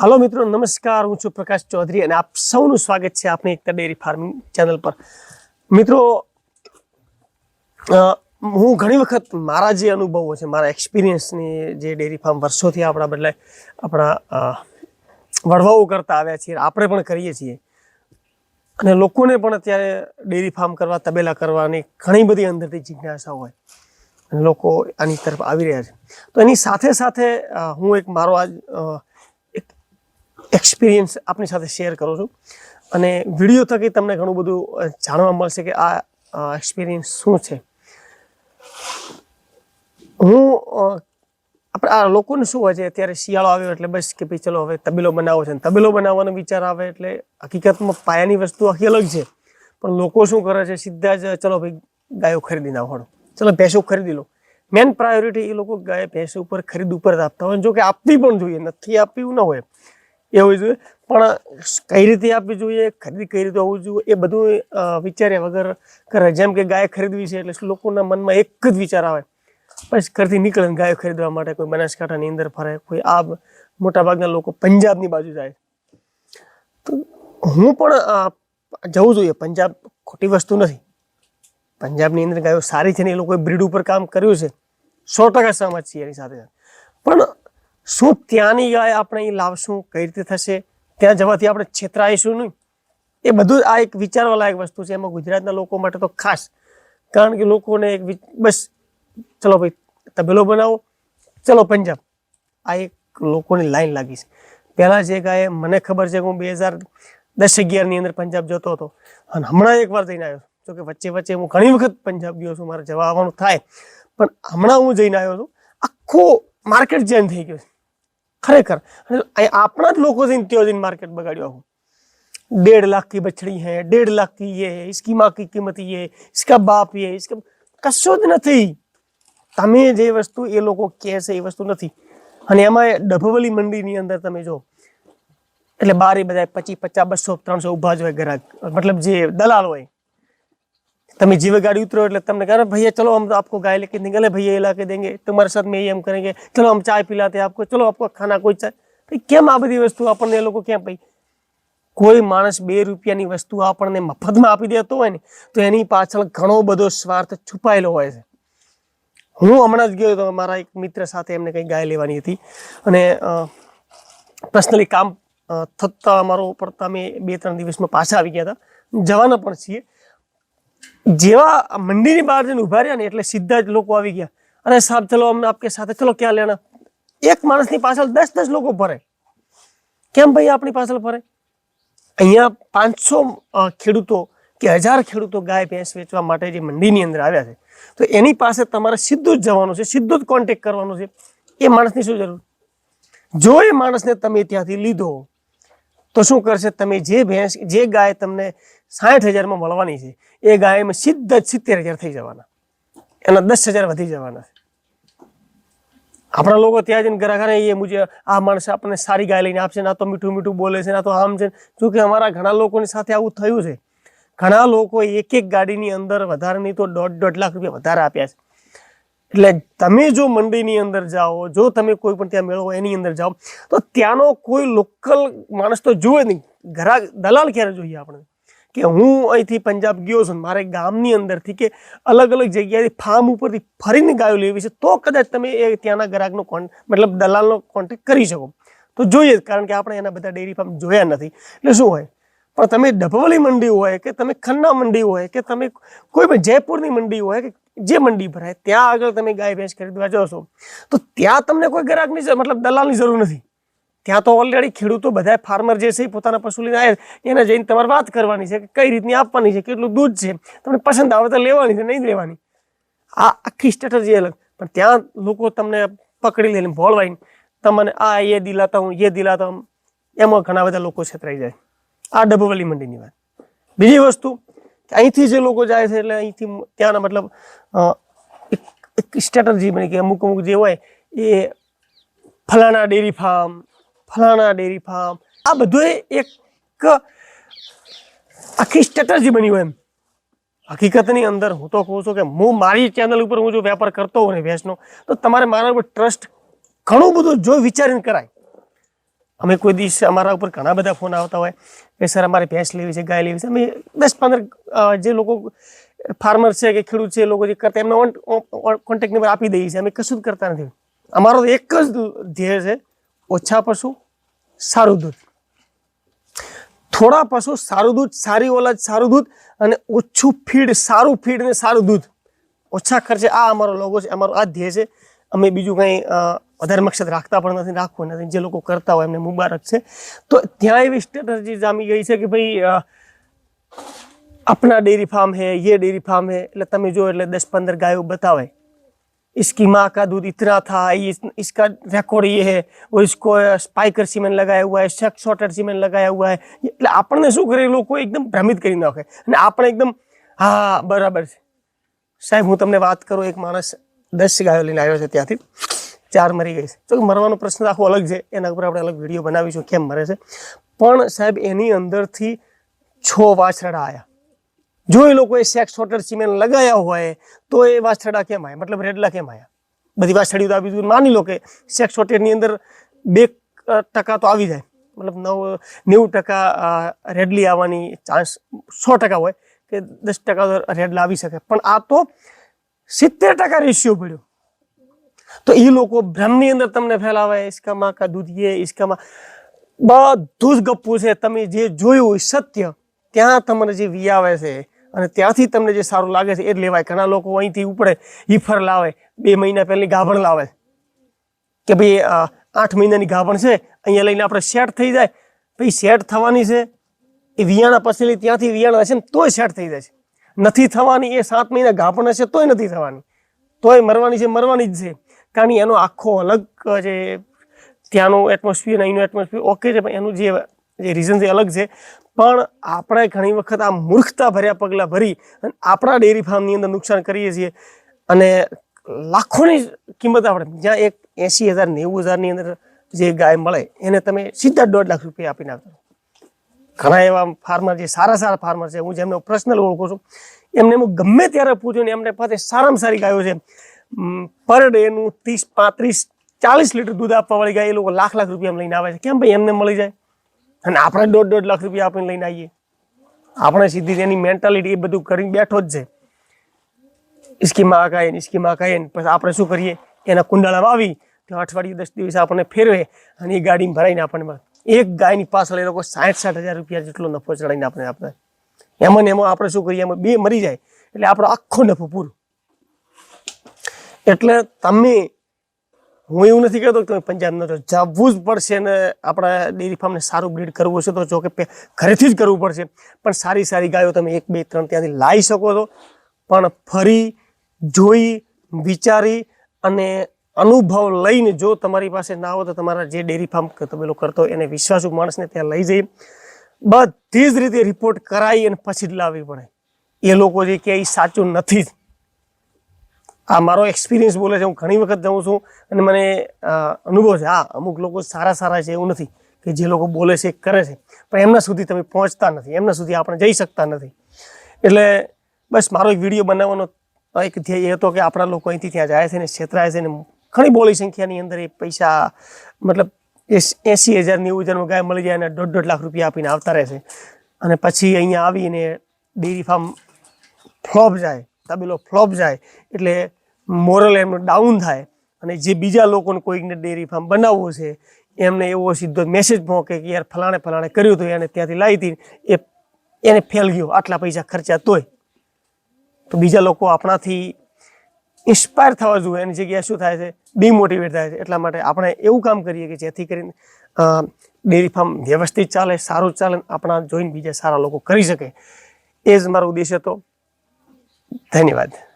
હાલો મિત્રો, નમસ્કાર. હું છું પ્રકાશ ચૌધરી અને આપ સૌનું સ્વાગત છે આપની એકતા ડેરી ફાર્મિંગ ચેનલ પર. મિત્રો હું ઘણી વખત મારા જે અનુભવો છે, મારા એક્સપિરિયન્સની જે ડેરી ફાર્મ વર્ષોથી આપણા બદલે આપણા વડવાઓ કરતા આવ્યા છીએ, આપણે પણ કરીએ છીએ. અને લોકોને પણ અત્યારે ડેરી ફાર્મ કરવા, તબેલા કરવાની ઘણી બધી અંદરથી જિજ્ઞાસા હોય. અને લોકો આની તરફ આવી રહ્યા છે. તો એની સાથે સાથે હું એક મારો આજ એક્સપિરિયન્સ આપની સાથે શેર કરું છું. અને વીડિયો થકી તમને ઘણું બધું જાણવા મળશે કે આ એક્સપિરિયન્સ શું છે. હું આપણે આ લોકોને શું હોય છે, અત્યારે શિયાળો આવ્યો એટલે બસ કે ભાઈ ચલો હવે તબેલો બનાવવો છે. તબેલો બનાવવાનો વિચાર આવે એટલે હકીકતમાં પાયાની વસ્તુ આખી અલગ છે. પણ લોકો શું કરે છે, સીધા જ, ચલો ભાઈ ગાયો ખરીદી નાખવાનો ચલો ભેંસો ખરીદી લો. મેન પ્રાયોરિટી એ લોકો ગાય, ભેંસો ઉપર ખરીદ ઉપર જ આપતા હોય જો કે આપવી પણ જોઈએ, નથી આપવી એવું ના હોય. એ હોવી જોઈએ. પણ કઈ રીતે આપવી જોઈએ, ખરીદી કઈ રીતે હોવું જોઈએ, એ બધું વિચાર્યા વગર કરે. જેમ કે ગાય ખરીદવી છે એટલે લોકોના મનમાં એક જ વિચાર આવે. બસ ઘરથી નીકળે ગાયો ખરીદવા માટે કોઈ બનાસકાંઠાની અંદર ફરે, કોઈ આ મોટાભાગના લોકો પંજાબની બાજુ જાય. તો હું પણ જવું જોઈએ. પંજાબ ખોટી વસ્તુ નથી. પંજાબની અંદર ગાયો સારી છે ને એ લોકોએ બ્રીડ ઉપર કામ કર્યું છે. સો ટકા સહમત છીએ એની સાથે. પણ શું ત્યાંની ગાય આપણે અહીં લાવશું, કઈ રીતે થશે? ત્યાં જવાથી આપણે છેતરાઈશું નહીં. એ બધું આ એક વિચારવા લાયક વસ્તુ છે. એમાં ગુજરાતના લોકો માટે તો ખાસ. કારણ કે લોકોને એક બસ, ચલો ભાઈ, તબેલો બનાવો. ચલો, પંજાબ. આ એક લોકોની લાઈન લાગી છે. પહેલાં જે ગાય, મને ખબર છે કે હું બે હજાર દસ અગિયારની અંદર પંજાબ જતો હતો. અને હમણાં એક વાર જઈને આવ્યો જો કે વચ્ચે વચ્ચે હું ઘણી વખત પંજાબ ગયો છું. મારે જવા આવવાનું થાય. પણ હમણાં હું જઈને આવ્યો છું. આખો માર્કેટ ચેન્જ થઈ ગયું છે. ખરેખર અને અહીં આપણા જ લોકો જઈને ત્યાં જઈને માર્કેટ બગાડ્યું આખું डेढ़ लाख की बछड़ी है डेढ़ लाख की ये है इसकी माँ की कीमत ये इसका बाप ये इसका કશું જ નથી તમે જે વસ્તુ એ લોકો કહે છે એ વસ્તુ નથી અને એમાં ડભોવલી મંડીની અંદર તમે જો એટલે બાર એ બધા પચીસ પચાસ બસો ત્રણસો ઊભા જ હોય ગ્રાહક મતલબ જે દલાલ હોય તમે जीव गाड़ी उतरो એટલે તમને કહે भैया चलो हम आपको गाय लेके देंगे अरे भैया ये ला के देंगे तुम्हारे साथ में ये हम करेंगे चलो हम चाय पिलाते हैं आपको चलो आपको खाना कोई चाय ભાઈ કેમ આ બધી વસ્તુ આપણને એ લોકો કેમ ભાઈ કોઈ માણસ બે રૂપિયાની વસ્તુ આપણને મફતમાં આપી દેતો હોય ને તો એની પાછળ ઘણો બધો સ્વાર્થ છુપાયેલો હોય છે હું હમણાં જ ગયો હતો મારા એક મિત્ર સાથે એમને કંઈ ગાય લેવાની હતી અને પર્સનલી કામ અ, થતા અમારો પડતા અમે બે ત્રણ દિવસમાં પાછા આવી ગયા હતા જવાના પણ છીએ જેવા મંડીની બહાર જઈને ઊભા રહ્યા ને એટલે સીધા જ લોકો આવી ગયા. અરે સાહેબ ચલો, અમને આપકે સાથે, ચલો, ક્યાં લેના? એક માણસની પાછળ દસ દસ લોકો ભરે કેમ ભાઈ આપણી પાછળ ફરે? અહીંયા પાંચસો ખેડૂતો કે હજાર ખેડૂતો ગાય, ભેંસ વેચવા માટે જે મંડીની અંદર આવ્યા છે. તો એની પાસે તમારે સીધું જ જવાનું છે, સીધું જ કોન્ટેક્ટ કરવાનો છે. એ માણસની શું જરૂર? જો એ માણસને તમે ત્યાંથી લીધો, તો શું કરશે? તમે જે ભેંસ, જે ગાય તમને સાઠ હજારમાં મળવાની છે. એ ગાયમાં સીધા જ સિત્તેર હજાર થઈ જવાના. એના દસ હજાર વધી જવાના છે. આપણા લોકો ત્યાં જઈને ગ્રાહકને એ મુજબ આ માણસ આપણને સારી ગાય લઈને આપશે ના તો મીઠું મીઠું બોલે છે ના તો આમ છે જો કે અમારા ઘણા લોકોની સાથે આવું થયું છે. ઘણા લોકો એક એક ગાડીની અંદર વધારે નહીં તો દોઢ દોઢ લાખ રૂપિયા વધારે આપ્યા છે. એટલે તમે જો મંડીની અંદર જાઓ, જો તમે કોઈ પણ ત્યાં મેળવો એની અંદર જાઓ, તો ત્યાંનો કોઈ લોકલ માણસ તો જુએ નહીં. ઘરા દલાલ ક્યારે જોઈએ આપણે કે હું અહીંથી પંજાબ ગયો છું મારે ગામની અંદરથી કે અલગ અલગ જગ્યાએથી ફાર્મ ઉપરથી ફરીને ગાયો લેવી છે, તો કદાચ તમે એ ત્યાંના ગ્રાહકનો કોન મતલબ દલાલનો કોન્ટેક્ટ કરી શકો. તો જોઈએ જ કારણ કે આપણે એના બધા ડેરી ફાર્મ જોયા નથી. એટલે શું હોય? પણ તમે ડભવલી મંડી હોય કે તમે ખન્ના મંડી હોય કે તમે કોઈ પણ જયપુરની મંડી હોય કે જે મંડી ભરાય, ત્યાં આગળ તમે ગાય ભેંસ ખરીદવા જાઓ છો, તો ત્યાં તમને કોઈ ગ્રાહકની મતલબ દલાલની જરૂર નથી. ત્યાં તો ઓલરેડી ખેડૂતો બધા ફાર્મર જે છે એ પોતાના પશુ લઈને આવે એને જઈને તમારે વાત કરવાની છે કે કઈ રીતની આપવાની છે, કેટલું દૂધ છે. તમને પસંદ આવે તો લેવાની છે, નહીં લેવાની. આ આખી સ્ટ્રેટજી અલગ. પણ ત્યાં લોકો તમને પકડી લઈને ભોળવાઈને તમને આ એ દિલાતા હું, એ દિલાતા હું, એમાં ઘણા બધા લોકો છેતરાઈ જાય. આ ડબોવલી મંડીની વાત. બીજી વસ્તુ અહીંથી જે લોકો જાય છે એટલે અહીંથી ત્યાંના મતલબ એક સ્ટ્રેટજી બની કે અમુક અમુક જે હોય એ ફલાણા ડેરી ફાર્મ ફલાણા ડેરી ફાર્મ આ બધું એક આખી સ્ટેટર્જી બની હોય એમ. હકીકતની અંદર હું તો કહું છું કે હું મારી ચેનલ ઉપર હું જો વેપાર કરતો હોઉં ને ભેંસનો તો તમારે મારા ઉપર ટ્રસ્ટ ઘણું બધું જો વિચારીને કરાય. અમે કોઈ દિવસ અમારા ઉપર ઘણા બધા ફોન આવતા હોય કે સર, અમારે ભેંસ લેવી છે, ગાય લેવી છે. અમે દસ પંદર જે લોકો ફાર્મર છે કે ખેડૂત છે એ લોકો જે કરતા એમનો કોન્ટેક્ટ નંબર આપી દઈએ છીએ. અમે કશું જ કરતા નથી. અમારો એક જ ધ્યેય છે ઓછા પશુ, સારું દૂધ. થોડા પશુ સારું દૂધ, સારી ઓલાદ, સારું દૂધ અને ઓછું ફીડ, સારું ફીડ ને સારું દૂધ. ઓછા ખર્ચે આ અમારો લોગો છે, અમારો આ ધ્યેય છે. અમે બીજું કંઈ વધારે મકસદ રાખતા પણ નથી, રાખવું નથી. જે લોકો કરતા હોય એમને મુબારક છે. તો ત્યાં એવી સ્ટ્રેટર્જી જામી ગઈ છે કે ભાઈ આપણા ડેરી ફાર્મ હે, યે ડેરી ફાર્મ હે, એટલે તમે જો એટલે દસ પંદર ગાયો બતાવે इसकी माँ का दूध इतना था ये इस- इसका रिकॉर्ड ये है और इसको स्पाइकर सीमेंट लगाया हुआ है शेक शॉर्टर सीमेंट लगाया हुआ है એટલે આપણને શું કરે લોકો એકદમ ભ્રમિત કરી નાખે અને આપણે એકદમ હા બરાબર છે સાહેબ હું તમને વાત કરું એક માણસ દસ ગાયો લઈને આવ્યો છે ત્યાંથી ચાર મરી ગઈ છે તો મરવાનો પ્રશ્ન આખો અલગ છે એના ઉપર આપણે અલગ વિડીયો બનાવીશું કેમ મરે છે પણ સાહેબ એની અંદરથી છ વાછરડા આવ્યા જો એ લોકોએ સેક્સ વોટર સિમેન્ટ લગાયા હોય, તો એ વાછડા કેમ આવ્યા મતલબ રેડલા કેમ આવ્યા બધી વાછડીઓ તો આવી દીધું માની લો કે સેક્સ વોટરની અંદર બે ટકા તો આવી જાય. મતલબ નવ, નેવું ટકા રેડલી આવવાની ચાન્સ સો ટકા હોય કે દસ ટકા તો રેડલા આવી શકે. પણ આ તો સિત્તેર ટકા રેશિયો પડ્યો. તો એ લોકો ભ્રમની અંદર તમને ફેલાવે ઇસ્કામાં કા દૂધીએ યે ઇસ્કામાં બધું જ ગપ્પુ છે. તમે જે જોયું સત્ય, ત્યાં તમને જે વિયાવે છે અને ત્યાંથી તમને જે સારું લાગે છે એ જ લેવાય. ઘણા લોકો અહીંથી ઉપડે ઈફર લાવે, બે મહિના પહેલી ગાભણ લાવે. કે ભાઈ આઠ મહિનાની ગાભણ છે, અહીંયા લઈને આપણે સેટ થઈ જાય. ભાઈ સેટ થવાની છે, એ વિયાણા પછી ત્યાંથી વિયાણા હશે ને તોય સેટ થઈ જાય છે. નથી થવાની એ સાત મહિના ગાભણ હશે તોય નથી થવાની. તોય મરવાની છે, મરવાની જ છે. કારણ એનો આખો અલગ જે ત્યાંનું એટમોસ્ફિયર અહીંનું એટમોસ્ફિયર ઓકે છે, પણ એનું જે જે રીઝન છે અલગ છે. પણ આપણે ઘણી વખત આ મૂર્ખતા ભર્યા પગલાં ભરી અને આપણા ડેરી ફાર્મની અંદર નુકસાન કરીએ છીએ. અને લાખોની કિંમત આપણે, જ્યાં એક એંસી હજાર, નેવું હજારની અંદર જે ગાય મળે, એને તમે સીધા દોઢ લાખ રૂપિયા આપી નાખો ઘણા એવા ફાર્મર જે સારા સારા ફાર્મર છે, હું જેમને પર્સનલ ઓળખું છું, એમને હું ગમે ત્યારે પૂછું ને એમને પાસે સારામાં સારી ગાયો છે. પર ડેનું ત્રીસ પાંત્રીસ ચાલીસ લીટર દૂધ આપવાવાળી ગાય એ લોકો લાખ લાખ રૂપિયા લઈને આવે છે. કેમ ભાઈ, એમને મળી જાય? અને આપણે દોઢ દોઢ લાખ રૂપિયા આપીને લઈને આવીએ. આપણે સીધી એની મેન્ટાલિટી એ બધું કરીને બેઠો જ છે. ઇસકી માં કાય ઇસકી માં કાય પછી આપણે શું કરીએ? એના કુંડાળામાં આવી તો અઠવાડિયે દસ દિવસ આપણને ફેરવે અને એ ગાડીમાં ભરાઈને આપણને એક ગાયની પાછળ એ લોકો સાઠ સાઠ હજાર રૂપિયા જેટલો નફો ચડાવીને આપણે આપણે એમાં ને એમાં આપણે શું કરીએ? એમાં બે મરી જાય. એટલે આપણો આખો નફો પૂરો. એટલે તમે હું એવું નથી કહેતો કે તમે પંજાબ ન જવું જ પડશે ને આપણા ડેરી ફાર્મને સારું બ્રીડ કરવું છે તો જો કે ઘરેથી જ કરવું પડશે. પણ સારી સારી ગાયો તમે એક, બે, ત્રણ ત્યાંથી લાવી શકો છો. પણ ફરી જોઈ, વિચારી અને અનુભવ લઈને જો તમારી પાસે ના હોય તો તમારા જે ડેરી ફાર્મ તમે કરતો એને વિશ્વાસુ માણસને ત્યાં લઈ જઈ. બધી જ રીતે રિપોર્ટ કરાવી અને પછી જ લાવવી પડે. એ લોકો જે કે એ સાચું નથી જ. આ મારો એક્સપિરિયન્સ બોલે છે, હું ઘણી વખત જાઉં છું અને મને અનુભવ છે, હા, અમુક લોકો સારા સારા છે, એવું નથી કે જે લોકો બોલે છે, કરે છે, પણ એમના સુધી તમે પહોંચતા નથી, એમના સુધી આપણે જઈ શકતા નથી. એટલે બસ મારો એક વીડિયો બનાવવાનો એક ધ્યેય એ હતો કે આપણા લોકો અહીંથી ત્યાં જાય છે ને છેતરાય છે ને ઘણી બોલી સંખ્યાની અંદર એ પૈસા, મતલબ એંસી હજાર નેવું હજારમાં ગાય મળી જાય અને દોઢ દોઢ લાખ રૂપિયા આપીને આવતા રહે છે. અને પછી અહીંયા આવીને ડેરી ફાર્મ ફ્લોપ જાય, તબેલો ફ્લોપ જાય, એટલે મોરલ એમનું ડાઉન થાય અને જે બીજા લોકોને કોઈકને ડેરી ફાર્મ બનાવવું છે, એમને એવો સીધો મેસેજ મોકે કે યાર ફલાણે ફલાણે કર્યું હતું એને ત્યાંથી લાવી હતી, એ એને ફેલ ગયો, આટલા પૈસા ખર્ચા તોય. તો બીજા લોકો આપણાથી ઇન્સ્પાયર થવા જોઈએ એની જગ્યાએ શું થાય છે? ડિમોટિવેટ થાય છે. એટલા માટે આપણે એવું કામ કરીએ કે જેથી કરીને ડેરી ફાર્મ વ્યવસ્થિત ચાલે, સારું ચાલે આપણા જોઈને બીજા સારા લોકો કરી શકે. એ જ મારો ઉદ્દેશ હતો. ધન્યવાદ.